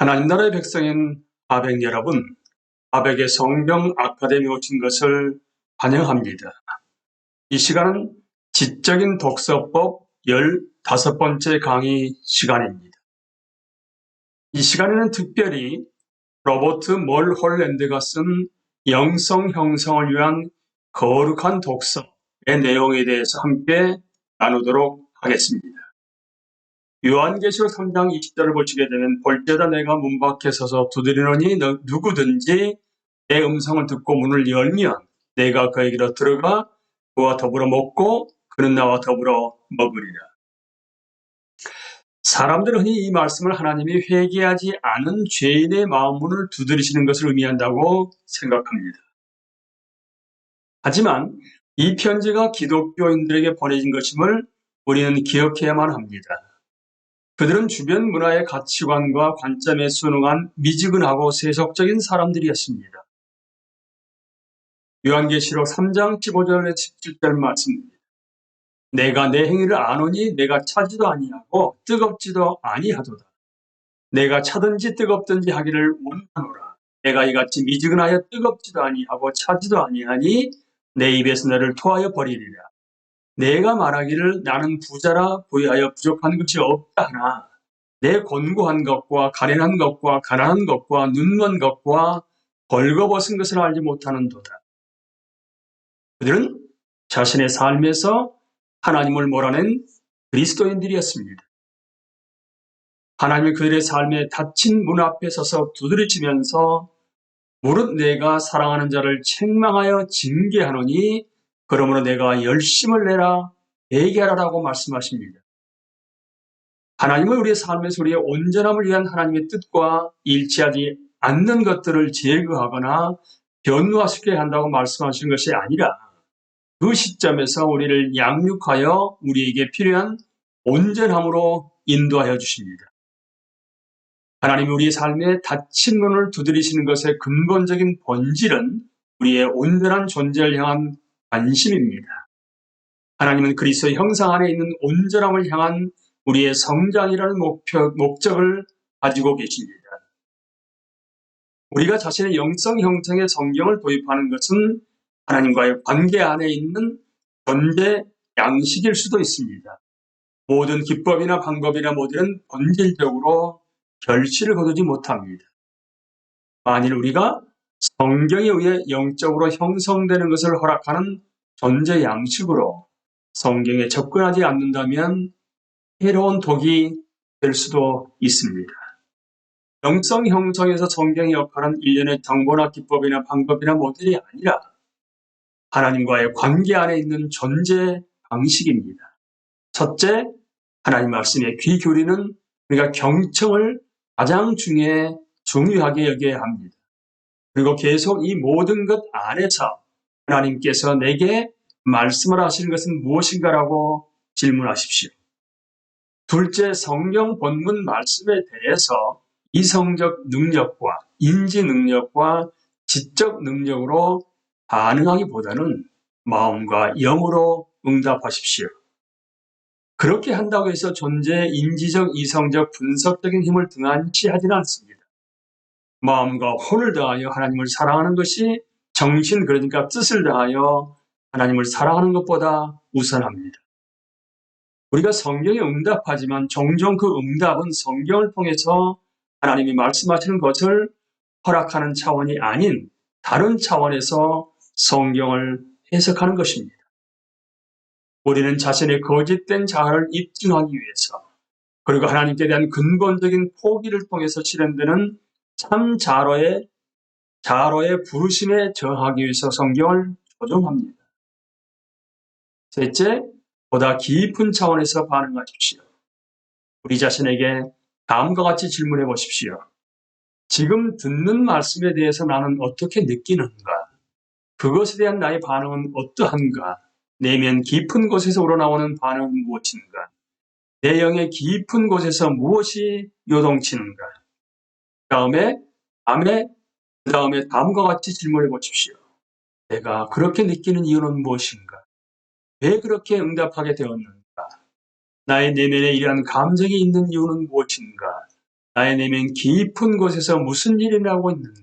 하나님 나라의 백성인 아벡 여러분, 아벡의 성경 아카데미 오신 것을 환영합니다. 이 시간은 지적인 독서법 15번째 강의 시간입니다. 이 시간에는 특별히 로버트 멀 홀랜드가 쓴 영성 형성을 위한 거룩한 독서의 내용에 대해서 함께 나누도록 하겠습니다. 요한계시록 3장 20절을 보시게 되면 볼때다 내가 문 밖에 서서 두드리노니 너- 누구든지 내 음성을 듣고 문을 열면 내가 그에게로 들어가 그와 더불어 먹고 그는 나와 더불어 먹으리라. 사람들은 흔히 이 말씀을 하나님이 회개하지 않은 죄인의 마음 문을 두드리시는 것을 의미한다고 생각합니다. 하지만 이 편지가 기독교인들에게 보내진 것임을 우리는 기억해야만 합니다. 그들은 주변 문화의 가치관과 관점에 순응한 미지근하고 세속적인 사람들이었습니다. 요한계시록 3장 15절에 17절 말씀입니다. 내가 내 행위를 아노니 내가 차지도 아니하고 뜨겁지도 아니하도다. 내가 차든지 뜨겁든지 하기를 원하노라. 내가 이같이 미지근하여 뜨겁지도 아니하고 차지도 아니하니 내 입에서 너를 토하여 버리리라. 내가 말하기를 나는 부자라 부여하여 부족한 것이 없다 하나 내 곤고한 것과 가련한 것과 가난한 것과 눈먼 것과 벌거벗은 것을 알지 못하는도다. 그들은 자신의 삶에서 하나님을 몰아낸 그리스도인들이었습니다. 하나님이 그들의 삶에 닫힌 문 앞에 서서 두드리치면서 무릇 내가 사랑하는 자를 책망하여 징계하노니 그러므로 내가 열심을 내라 회개하라라고 말씀하십니다. 하나님은 우리의 삶에서 우리의 온전함을 위한 하나님의 뜻과 일치하지 않는 것들을 제거하거나 변화시켜야 한다고 말씀하시는 것이 아니라 그 시점에서 우리를 양육하여 우리에게 필요한 온전함으로 인도하여 주십니다. 하나님이 우리의 삶에 닫힌 문을 두드리시는 것의 근본적인 본질은 우리의 온전한 존재를 향한 관심입니다. 하나님은 그리스도의 형상 안에 있는 온전함을 향한 우리의 성장이라는 목표, 목적을 가지고 계십니다. 우리가 자신의 영성 형성의 성경을 도입하는 것은 하나님과의 관계 안에 있는 존재 양식일 수도 있습니다. 모든 기법이나 방법이나 모델은 본질적으로 결실을 거두지 못합니다. 만일 우리가 성경에 의해 영적으로 형성되는 것을 허락하는 존재 양식으로 성경에 접근하지 않는다면 해로운 독이 될 수도 있습니다. 영성 형성에서 성경의 역할은 일련의 정보나 기법이나 방법이나 모델이 아니라 하나님과의 관계 안에 있는 존재 방식입니다. 첫째, 하나님 말씀에 귀 기울이는 우리가 경청을 가장 중에 중요하게 여겨야 합니다. 그리고 계속 이 모든 것 안에서 하나님께서 내게 말씀을 하시는 것은 무엇인가라고 질문하십시오. 둘째, 성경 본문 말씀에 대해서 이성적 능력과 인지 능력과 지적 능력으로 반응하기보다는 마음과 영으로 응답하십시오. 그렇게 한다고 해서 존재의 인지적, 이성적, 분석적인 힘을 등한시하지는 않습니다. 마음과 혼을 다하여 하나님을 사랑하는 것이 정신, 그러니까 뜻을 다하여 하나님을 사랑하는 것보다 우선합니다. 우리가 성경에 응답하지만 종종 그 응답은 성경을 통해서 하나님이 말씀하시는 것을 허락하는 차원이 아닌 다른 차원에서 성경을 해석하는 것입니다. 우리는 자신의 거짓된 자아를 입증하기 위해서 그리고 하나님께 대한 근본적인 포기를 통해서 실현되는 참 자로의 자로의 부르심에 저하기 위해서 성경을 조정합니다. 셋째, 보다 깊은 차원에서 반응하십시오. 우리 자신에게 다음과 같이 질문해 보십시오. 지금 듣는 말씀에 대해서 나는 어떻게 느끼는가? 그것에 대한 나의 반응은 어떠한가? 내면 깊은 곳에서 우러나오는 반응은 무엇인가? 내 영의 깊은 곳에서 무엇이 요동치는가? 다음에, 다음에, 그 다음에 다음과 같이 질문해 보십시오. 내가 그렇게 느끼는 이유는 무엇인가? 왜 그렇게 응답하게 되었는가? 나의 내면에 이러한 감정이 있는 이유는 무엇인가? 나의 내면 깊은 곳에서 무슨 일이 나고 있는가?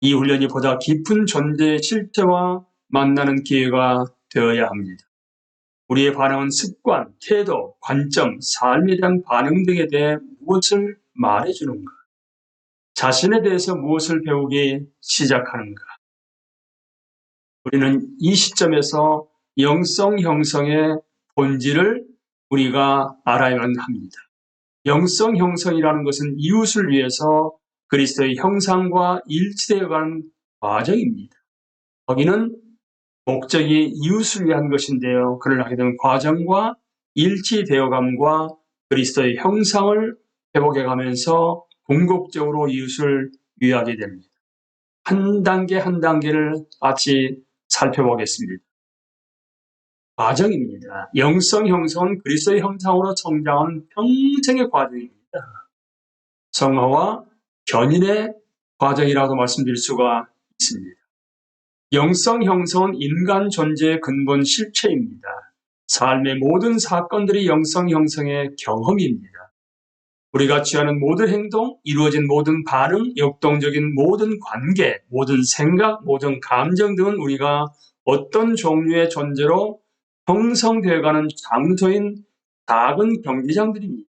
이 훈련이 보다 깊은 존재의 실체와 만나는 기회가 되어야 합니다. 우리의 반응은 습관, 태도, 관점, 삶에 대한 반응 등에 대해 무엇을 말해주는가? 자신에 대해서 무엇을 배우기 시작하는가? 우리는 이 시점에서 영성 형성의 본질을 우리가 알아야만 합니다. 영성 형성이라는 것은 이웃을 위해서 그리스도의 형상과 일치되어가는 과정입니다. 거기는 목적이 이웃을 위한 것인데요. 그를 하게 되면 과정과 일치되어감과 그리스도의 형상을 회복해 가면서 궁극적으로 이웃을 위하게 됩니다. 한 단계 한 단계를 같이 살펴보겠습니다. 과정입니다. 영성 형성은 그리스도의 형상으로 성장하는 평생의 과정입니다. 성화와 견인의 과정이라고 말씀드릴 수가 있습니다. 영성 형성은 인간 존재의 근본 실체입니다. 삶의 모든 사건들이 영성 형성의 경험입니다. 우리가 취하는 모든 행동, 이루어진 모든 반응, 역동적인 모든 관계, 모든 생각, 모든 감정 등은 우리가 어떤 종류의 존재로 형성되어가는 장소인 작은 경기장들입니다.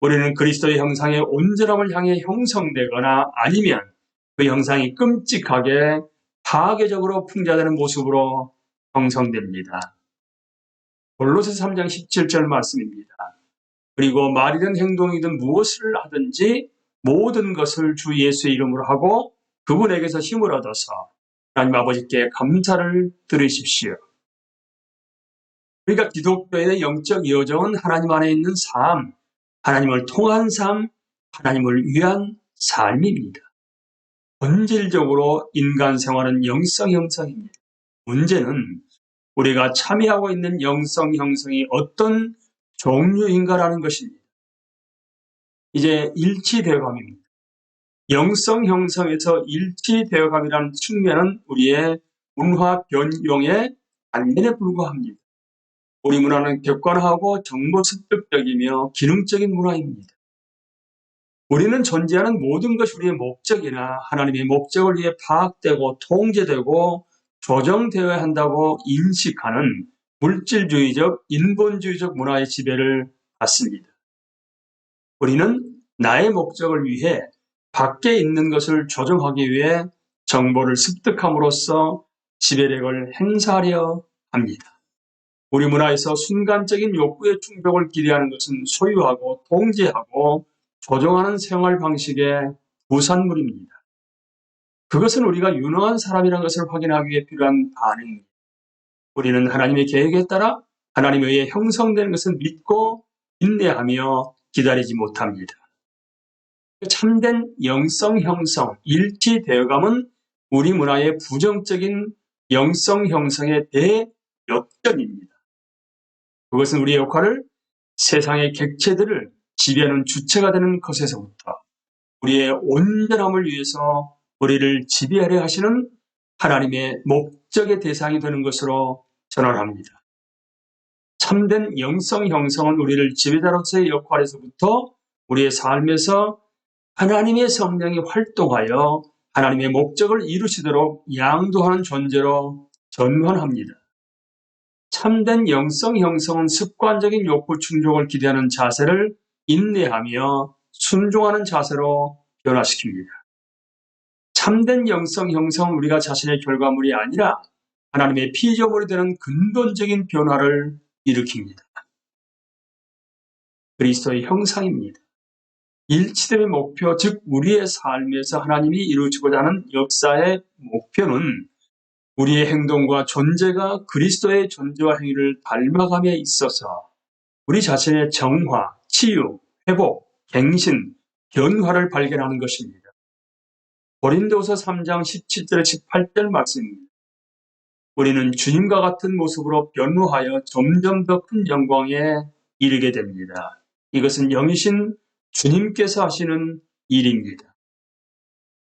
우리는 그리스도의 형상의 온전함을 향해 형성되거나 아니면 그 형상이 끔찍하게 파괴적으로 풍자되는 모습으로 형성됩니다. 골로새 3장 17절 말씀입니다. 그리고 말이든 행동이든 무엇을 하든지 모든 것을 주 예수의 이름으로 하고 그분에게서 힘을 얻어서 하나님 아버지께 감사를 드리십시오. 우리가 기독교의 영적 여정은 하나님 안에 있는 삶, 하나님을 통한 삶, 하나님을 위한 삶입니다. 본질적으로 인간 생활은 영성 형성입니다. 문제는 우리가 참여하고 있는 영성 형성이 어떤 종류인가라는 것입니다. 이제 일치되어감입니다. 영성 형성에서 일치되어감이라는 측면은 우리의 문화 변용의 단면에 불과합니다. 우리 문화는 객관화하고 정보 습득적이며 기능적인 문화입니다. 우리는 존재하는 모든 것이 우리의 목적이나 하나님의 목적을 위해 파악되고 통제되고 조정되어야 한다고 인식하는 물질주의적, 인본주의적 문화의 지배를 받습니다. 우리는 나의 목적을 위해 밖에 있는 것을 조정하기 위해 정보를 습득함으로써 지배력을 행사하려 합니다. 우리 문화에서 순간적인 욕구의 충족을 기대하는 것은 소유하고 통제하고 조정하는 생활 방식의 부산물입니다. 그것은 우리가 유능한 사람이라는 것을 확인하기 위해 필요한 반응입니다. 우리는 하나님의 계획에 따라 하나님에 의해 형성되는 것을 믿고 인내하며 기다리지 못합니다. 참된 영성 형성, 일치 대여감은 우리 문화의 부정적인 영성 형성의 대역전입니다. 그것은 우리의 역할을 세상의 객체들을 지배하는 주체가 되는 것에서부터 우리의 온전함을 위해서 우리를 지배하려 하시는 하나님의 목적의 대상이 되는 것으로 전환합니다. 참된 영성 형성은 우리를 지배자로서의 역할에서부터 우리의 삶에서 하나님의 성령이 활동하여 하나님의 목적을 이루시도록 양도하는 존재로 전환합니다. 참된 영성 형성은 습관적인 욕구 충족을 기대하는 자세를 인내하며 순종하는 자세로 변화시킵니다. 참된 영성 형성 우리가 자신의 결과물이 아니라 하나님의 피조물이 되는 근본적인 변화를 일으킵니다. 그리스도의 형상입니다. 일치됨의 목표, 즉 우리의 삶에서 하나님이 이루어지고자 하는 역사의 목표는 우리의 행동과 존재가 그리스도의 존재와 행위를 닮아감에 있어서 우리 자신의 정화, 치유, 회복, 갱신, 변화를 발견하는 것입니다. 고린도서 3장 17절 18절 말씀입니다. 우리는 주님과 같은 모습으로 변화하여 점점 더 큰 영광에 이르게 됩니다. 이것은 영이신 주님께서 하시는 일입니다.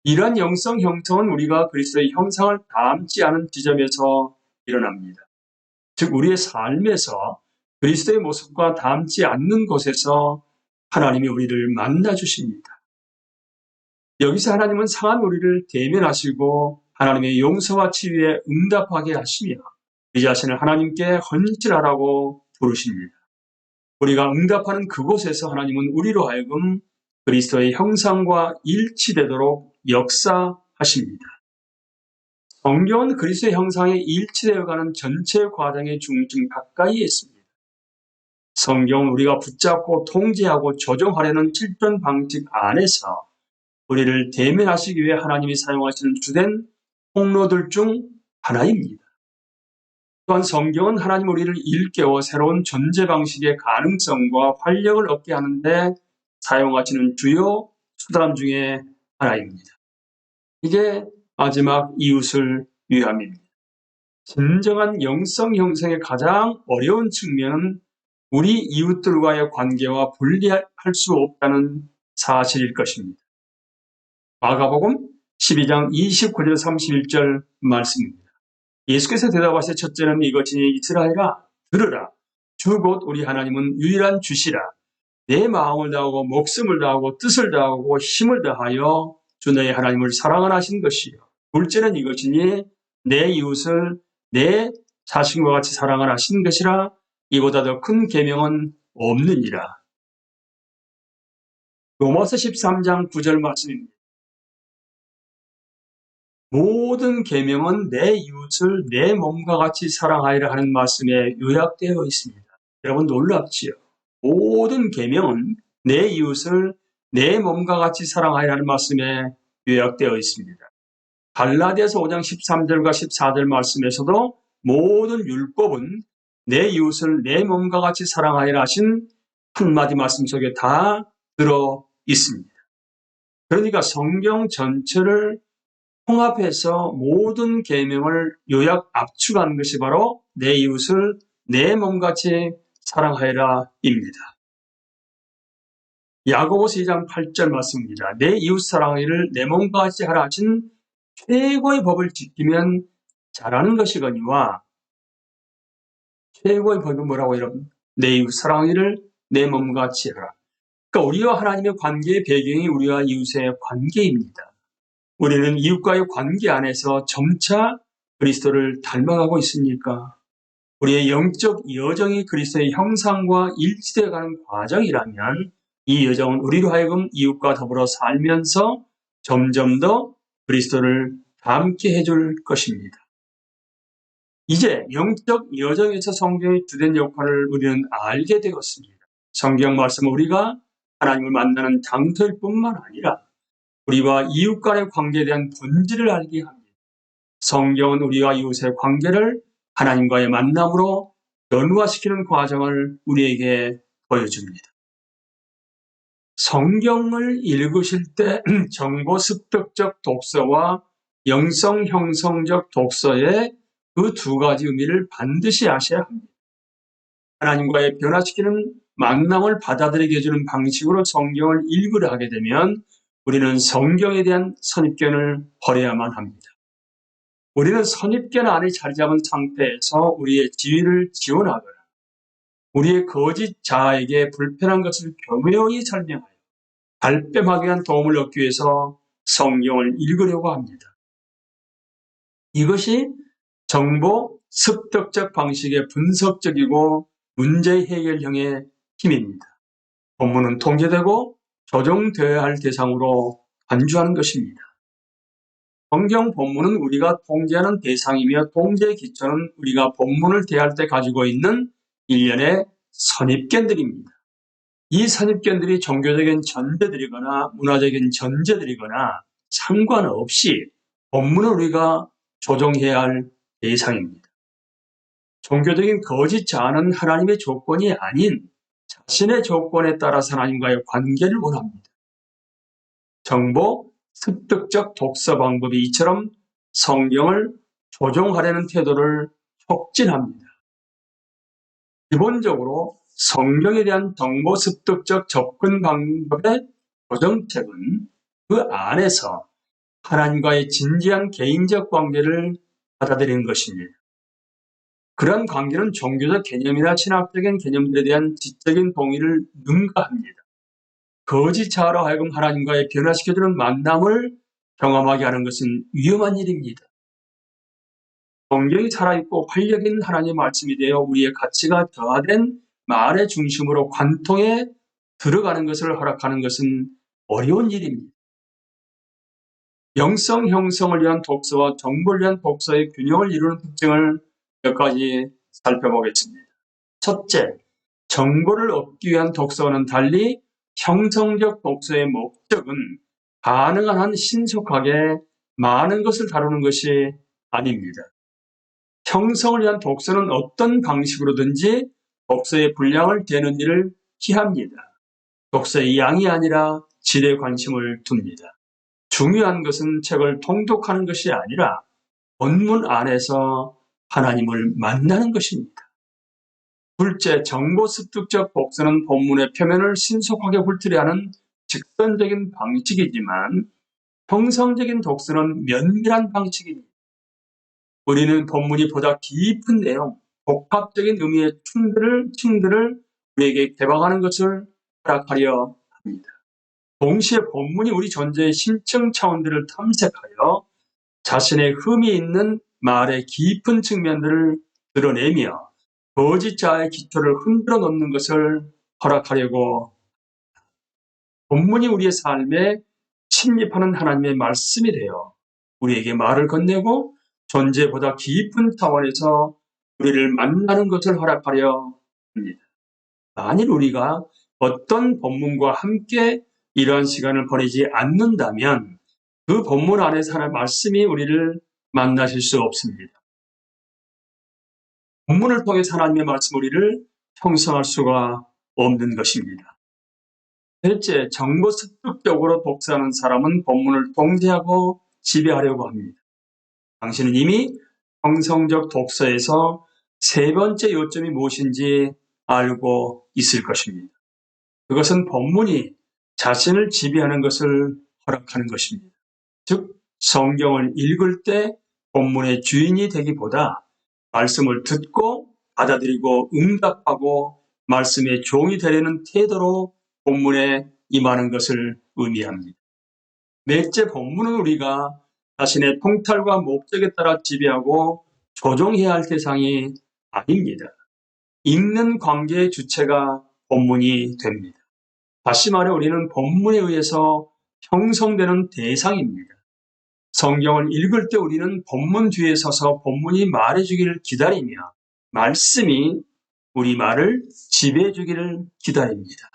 이러한 영성 형성은 우리가 그리스도의 형상을 닮지 않은 지점에서 일어납니다. 즉 우리의 삶에서 그리스도의 모습과 닮지 않는 곳에서 하나님이 우리를 만나 주십니다. 여기서 하나님은 상한 우리를 대면하시고 하나님의 용서와 치유에 응답하게 하시며 이 자신을 하나님께 헌질하라고 부르십니다. 우리가 응답하는 그곳에서 하나님은 우리로 하여금 그리스도의 형상과 일치되도록 역사하십니다. 성경은 그리스도의 형상에 일치되어가는 전체 과정의 중심 가까이에 있습니다. 성경은 우리가 붙잡고 통제하고 조정하려는 실전 방식 안에서 우리를 대면하시기 위해 하나님이 사용하시는 주된 통로들 중 하나입니다. 또한 성경은 하나님 우리를 일깨워 새로운 존재 방식의 가능성과 활력을 얻게 하는데 사용하시는 주요 수단 중에 하나입니다. 이게 마지막 이웃을 위함입니다. 진정한 영성 형성의 가장 어려운 측면은 우리 이웃들과의 관계와 분리할 수 없다는 사실일 것입니다. 마가복음 12장 29절 31절 말씀입니다. 예수께서 대답하셔 첫째는 이것이니 이스라엘아 들으라 주 곧 우리 하나님은 유일한 주시라 내 마음을 다하고 목숨을 다하고 뜻을 다하고 힘을 다하여 주 너의 하나님을 사랑하신 것이요 둘째는 이것이니 내 이웃을 내 자신과 같이 사랑을 하신 것이라 이보다 더 큰 계명은 없느니라. 로마서 13장 9절 말씀입니다. 모든 계명은 내 이웃을 내 몸과 같이 사랑하리라 하는 말씀에 요약되어 있습니다. 여러분 놀랍지요? 모든 계명은 내 이웃을 내 몸과 같이 사랑하리라는 말씀에 요약되어 있습니다. 갈라디아서 5장 13절과 14절 말씀에서도 모든 율법은 내 이웃을 내 몸과 같이 사랑하리라 하신 한마디 말씀 속에 다 들어 있습니다. 그러니까 성경 전체를 통합해서 모든 계명을 요약 압축하는 것이 바로 내 이웃을 내 몸같이 사랑하여라입니다. 야고보서 2장 8절 말씀입니다. 내 이웃 사랑하기를 내 몸과 같이 하라 하신 최고의 법을 지키면 잘하는 것이거니와 최고의 법이 뭐라고 여러분? 내 이웃 사랑하기를 내 몸과 같이 하라. 그러니까 우리와 하나님의 관계의 배경이 우리와 이웃의 관계입니다. 우리는 이웃과의 관계 안에서 점차 그리스도를 닮아가고 있습니까? 우리의 영적 여정이 그리스도의 형상과 일치되어가는 과정이라면 이 여정은 우리로 하여금 이웃과 더불어 살면서 점점 더 그리스도를 닮게 해줄 것입니다. 이제 영적 여정에서 성경의 주된 역할을 우리는 알게 되었습니다. 성경 말씀은 우리가 하나님을 만나는 장터일 뿐만 아니라 우리와 이웃 간의 관계에 대한 본질을 알게 합니다. 성경은 우리와 이웃의 관계를 하나님과의 만남으로 연화시키는 과정을 우리에게 보여줍니다. 성경을 읽으실 때 정보 습득적 독서와 영성 형성적 독서의 그 두 가지 의미를 반드시 아셔야 합니다. 하나님과의 변화시키는 만남을 받아들이게 해주는 방식으로 성경을 읽으려 하게 되면 우리는 성경에 대한 선입견을 버려야만 합니다. 우리는 선입견 안에 자리 잡은 상태에서 우리의 지위를 지원하거나 우리의 거짓 자아에게 불편한 것을 교묘히 설명하여 발뺌하기 위한 도움을 얻기 위해서 성경을 읽으려고 합니다. 이것이 정보 습득적 방식의 분석적이고 문제 해결형의 힘입니다. 본문은 통제되고 조정되어야 할 대상으로 간주하는 것입니다. 성경 본문은 우리가 통제하는 대상이며 통제의 기초는 우리가 본문을 대할 때 가지고 있는 일련의 선입견들입니다. 이 선입견들이 종교적인 전제들이거나 문화적인 전제들이거나 상관없이 본문을 우리가 조정해야 할 대상입니다. 종교적인 거짓 자아는 하나님의 조건이 아닌 자신의 조건에 따라서 하나님과의 관계를 원합니다. 정보, 습득적 독서 방법이 이처럼 성경을 조종하려는 태도를 촉진합니다. 기본적으로 성경에 대한 정보 습득적 접근 방법의 조정책은 그 안에서 하나님과의 진지한 개인적 관계를 받아들이는 것입니다. 그러한 관계는 종교적 개념이나 신학적인 개념들에 대한 지적인 동의를 능가합니다. 거짓 자아로 하여금 하나님과의 변화시켜주는 만남을 경험하게 하는 것은 위험한 일입니다. 성경이 살아있고 활력 있는 하나님의 말씀이 되어 우리의 가치가 저하된 말의 중심으로 관통에 들어가는 것을 허락하는 것은 어려운 일입니다. 영성 형성을 위한 독서와 정보를 위한 독서의 균형을 이루는 특징을 몇 가지 살펴보겠습니다. 첫째, 정보를 얻기 위한 독서와는 달리 형성적 독서의 목적은 가능한 한 신속하게 많은 것을 다루는 것이 아닙니다. 형성을 위한 독서는 어떤 방식으로든지 독서의 분량을 되는 일을 피합니다. 독서의 양이 아니라 질에 관심을 둡니다. 중요한 것은 책을 통독하는 것이 아니라 본문 안에서 하나님을 만나는 것입니다. 둘째, 정보 습득적 독서는 본문의 표면을 신속하게 훑으려 하는 직선적인 방식이지만 형성적인 독서는 면밀한 방식입니다. 우리는 본문이 보다 깊은 내용, 복합적인 의미의 층들을, 층들을 우리에게 개방하는 것을 허락하려 합니다. 동시에 본문이 우리 존재의 심층 차원들을 탐색하여 자신의 흠이 있는 말의 깊은 측면들을 드러내며 거짓자의 기초를 흔들어 놓는 것을 허락하려고 본문이 우리의 삶에 침입하는 하나님의 말씀이 되어 우리에게 말을 건네고 존재보다 깊은 차원에서 우리를 만나는 것을 허락하려 합니다. 만일 우리가 어떤 본문과 함께 이러한 시간을 보내지 않는다면 그 본문 안에서 하나의 말씀이 우리를 만나실 수 없습니다. 본문을 통해서 하나님의 말씀 우리를 형성할 수가 없는 것입니다. 셋째, 정보 습득적으로 독서하는 사람은 본문을 통제하고 지배하려고 합니다. 당신은 이미 형성적 독서에서 세 번째 요점이 무엇인지 알고 있을 것입니다. 그것은 본문이 자신을 지배하는 것을 허락하는 것입니다. 즉, 성경을 읽을 때 본문의 주인이 되기보다 말씀을 듣고 받아들이고 응답하고 말씀의 종이 되려는 태도로 본문에 임하는 것을 의미합니다. 넷째 본문은 우리가 자신의 통탈과 목적에 따라 지배하고 조종해야 할 대상이 아닙니다. 읽는 관계의 주체가 본문이 됩니다. 다시 말해 우리는 본문에 의해서 형성되는 대상입니다. 성경을 읽을 때 우리는 본문 뒤에 서서 본문이 말해주기를 기다리며 말씀이 우리 말을 지배해주기를 기다립니다.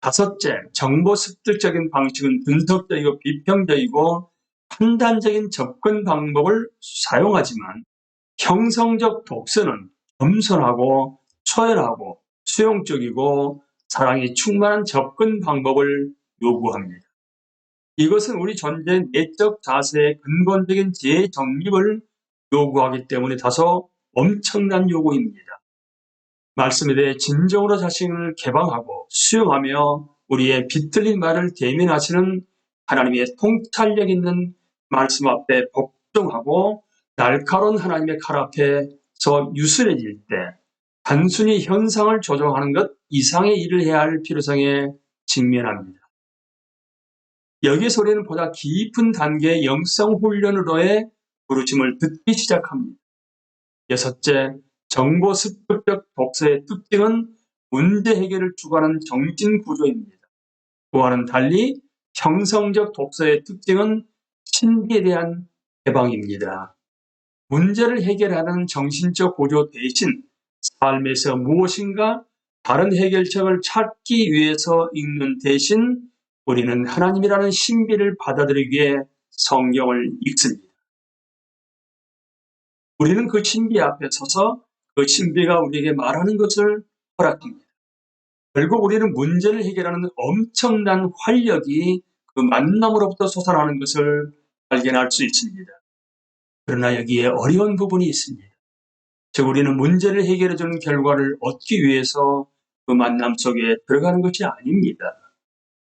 다섯째, 정보 습득적인 방식은 분석적이고 비평적이고 판단적인 접근 방법을 사용하지만 형성적 독서는 겸손하고 초열하고 수용적이고 사랑이 충만한 접근 방법을 요구합니다. 이것은 우리 존재의 내적 자세의 근본적인 재정립을 요구하기 때문에 다소 엄청난 요구입니다. 말씀에 대해 진정으로 자신을 개방하고 수용하며 우리의 비틀린 말을 대면하시는 하나님의 통찰력 있는 말씀 앞에 복종하고 날카로운 하나님의 칼 앞에 서 유순해질 때 단순히 현상을 조정하는 것 이상의 일을 해야 할 필요성에 직면합니다. 여기서 우리는 보다 깊은 단계의 영성 훈련으로의 부르심을 듣기 시작합니다. 여섯째, 정보 습득적 독서의 특징은 문제 해결을 추구하는 정신 구조입니다. 그와는 달리 형성적 독서의 특징은 신비에 대한 해방입니다. 문제를 해결하는 정신적 구조 대신 삶에서 무엇인가 다른 해결책을 찾기 위해서 읽는 대신 우리는 하나님이라는 신비를 받아들이기 위해 성경을 읽습니다. 우리는 그 신비 앞에 서서 그 신비가 우리에게 말하는 것을 허락합니다. 결국 우리는 문제를 해결하는 엄청난 활력이 그 만남으로부터 솟아나는 것을 발견할 수 있습니다. 그러나 여기에 어려운 부분이 있습니다. 즉, 우리는 문제를 해결해주는 결과를 얻기 위해서 그 만남 속에 들어가는 것이 아닙니다.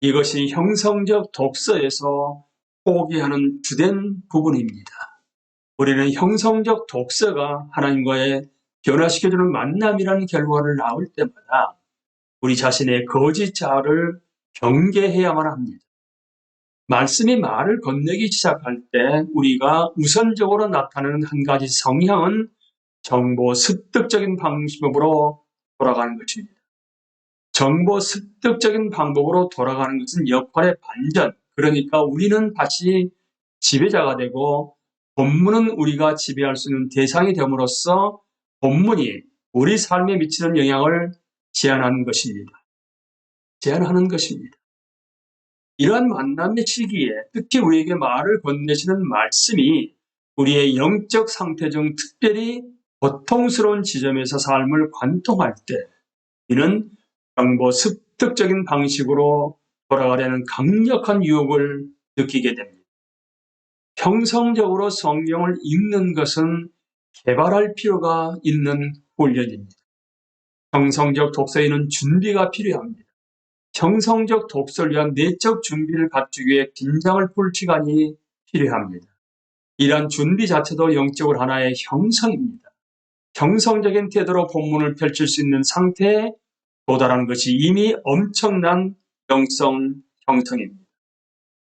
이것이 형성적 독서에서 포기하는 주된 부분입니다. 우리는 형성적 독서가 하나님과의 변화시켜주는 만남이라는 결과를 나올 때마다 우리 자신의 거짓 자아를 경계해야만 합니다. 말씀이 말을 건네기 시작할 때 우리가 우선적으로 나타내는 한 가지 성향은 정보 습득적인 방법으로 돌아가는 것입니다. 정보 습득적인 방법으로 돌아가는 것은 역할의 반전. 그러니까 우리는 다시 지배자가 되고 본문은 우리가 지배할 수 있는 대상이 됨으로써 본문이 우리 삶에 미치는 영향을 제한하는 것입니다. 제한하는 것입니다. 이러한 만남의 시기에 특히 우리에게 말을 건네시는 말씀이 우리의 영적 상태 중 특별히 고통스러운 지점에서 삶을 관통할 때 이는 정보 습득적인 방식으로 돌아가려는 강력한 유혹을 느끼게 됩니다. 평성적으로 성경을 읽는 것은 개발할 필요가 있는 훈련입니다. 평성적 독서에는 준비가 필요합니다. 정성적 독서를 위한 내적 준비를 갖추기 위해 긴장을 풀 시간이 필요합니다. 이러한 준비 자체도 영적으로 하나의 형성입니다. 정성적인 태도로 본문을 펼칠 수 있는 상태에 도달하는 것이 이미 엄청난 영성 형성입니다.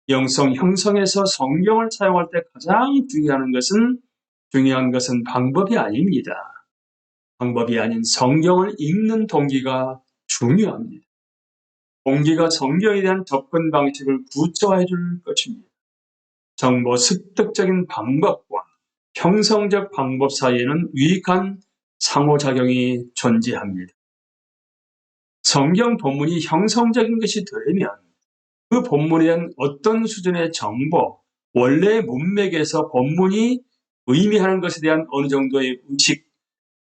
영성 형성에서 성경을 사용할 때 가장 중요한 것은 중요한 것은 방법이 아닙니다. 방법이 아닌 성경을 읽는 동기가 중요합니다. 동기가 성경에 대한 접근 방식을 구조화해 줄 것입니다. 정보 습득적인 방법과 형성적 방법 사이에는 유익한 상호작용이 존재합니다. 성경 본문이 형성적인 것이 되면 그 본문에 대한 어떤 수준의 정보, 원래의 문맥에서 본문이 의미하는 것에 대한 어느 정도의 의식,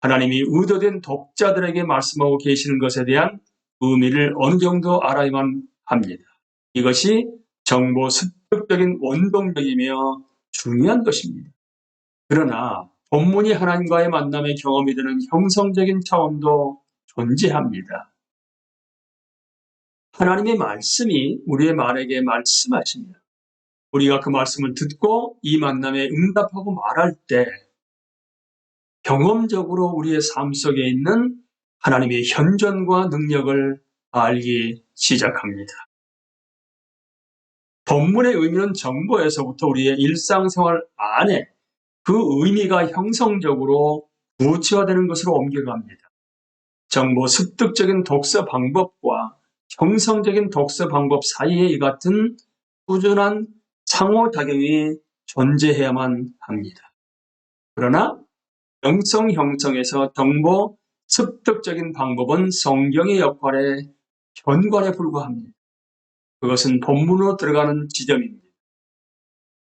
하나님이 의도된 독자들에게 말씀하고 계시는 것에 대한 의미를 어느 정도 알아야만 합니다. 이것이 정보 습득적인 원동력이며 중요한 것입니다. 그러나 본문이 하나님과의 만남의 경험이 되는 형성적인 차원도 존재합니다. 하나님의 말씀이 우리의 말에게 말씀하십니다. 우리가 그 말씀을 듣고 이 만남에 응답하고 말할 때 경험적으로 우리의 삶 속에 있는 하나님의 현존과 능력을 알기 시작합니다. 본문의 의미는 정보에서부터 우리의 일상생활 안에 그 의미가 형성적으로 구체화되는 것으로 옮겨갑니다. 정보 습득적인 독서 방법과 형성적인 독서 방법 사이에 이 같은 꾸준한 상호 작용이 존재해야만 합니다. 그러나 영성 형성에서 정보 습득적인 방법은 성경의 역할에 현관에 불과합니다. 그것은 본문으로 들어가는 지점입니다.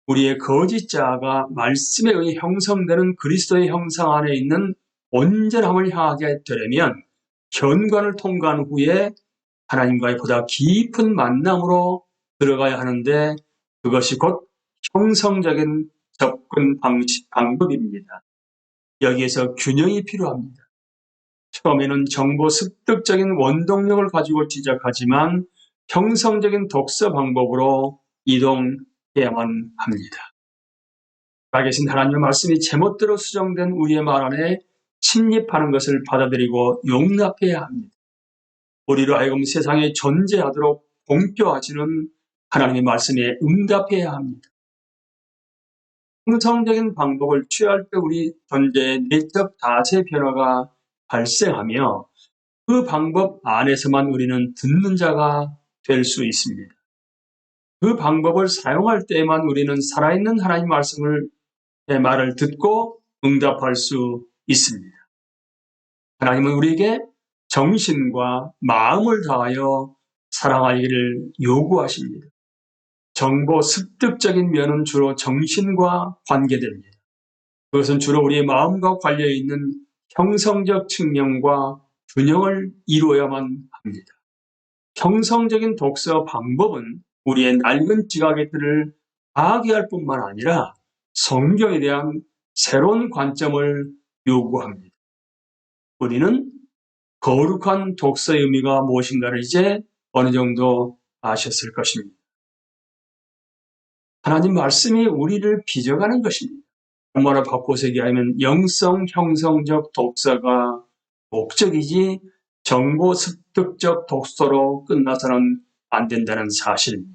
우리의 거짓 자아가 말씀에 의해 형성되는 그리스도의 형상 안에 있는 온전함을 향하게 되려면 현관을 통과한 후에 하나님과의 보다 깊은 만남으로 들어가야 하는데 그것이 곧 형성적인 접근 방식, 방법입니다. 여기에서 균형이 필요합니다. 처음에는 정보 습득적인 원동력을 가지고 시작하지만 형성적인 독서 방법으로 이동해야만 합니다. 가 계신 하나님의 말씀이 제멋대로 수정된 우리의 말 안에 침입하는 것을 받아들이고 용납해야 합니다. 우리로 하여금 세상에 존재하도록 공표하시는 하나님의 말씀에 응답해야 합니다. 형성적인 방법을 취할 때 우리 존재의 내적 다세 변화가 발생하며 그 방법 안에서만 우리는 듣는 자가 될 수 있습니다. 그 방법을 사용할 때에만 우리는 살아있는 하나님 말씀을 말을 듣고 응답할 수 있습니다. 하나님은 우리에게 정신과 마음을 다하여 사랑하기를 요구하십니다. 정보 습득적인 면은 주로 정신과 관계됩니다. 그것은 주로 우리의 마음과 관련 있는 형성적 측면과 균형을 이루어야만 합니다. 형성적인 독서 방법은 우리의 낡은 지각의 틀을 파괴할 뿐만 아니라 성경에 대한 새로운 관점을 요구합니다. 우리는 거룩한 독서의 의미가 무엇인가를 이제 어느 정도 아셨을 것입니다. 하나님 말씀이 우리를 빚어가는 것입니다. 엄마를 바꿔서 얘기하면 영성 형성적 독서가 목적이지 정보 습득적 독서로 끝나서는 안 된다는 사실입니다.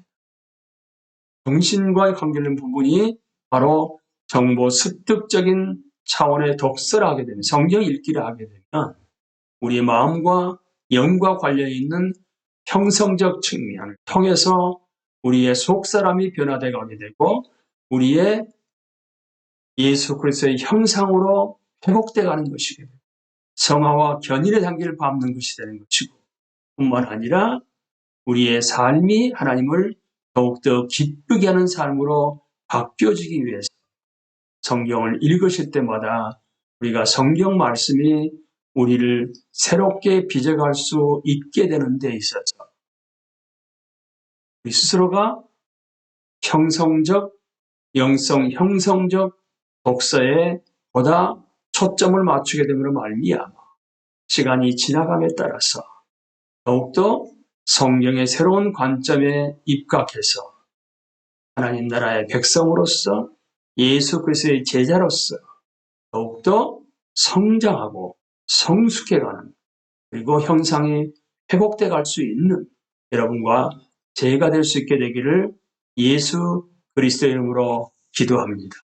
정신과의 관계된 부분이 바로 정보 습득적인 차원의 독서를 하게 되면 성경 읽기를 하게 되면 우리의 마음과 영과 관련 있는 형성적 측면을 통해서 우리의 속사람이 변화되어 가게 되고 우리의 예수 그리스도의 형상으로 회복돼 가는 됩니다. 성화와 견인의 단계를 밟는 것이 되는 것이고 뿐만 아니라 우리의 삶이 하나님을 더욱더 기쁘게 하는 삶으로 바뀌어지기 위해서 성경을 읽으실 때마다 우리가 성경 말씀이 우리를 새롭게 빚어갈 수 있게 되는 데 있어서 우리 스스로가 형성적, 영성 형성적 독서에 보다 초점을 맞추게 됨으로 말미암아 시간이 지나감에 따라서 더욱더 성경의 새로운 관점에 입각해서 하나님 나라의 백성으로서 예수 그리스도의 제자로서 더욱더 성장하고 성숙해가는 그리고 형상이 회복돼 갈 수 있는 여러분과 제가 될 수 있게 되기를 예수 그리스도 이름으로 기도합니다.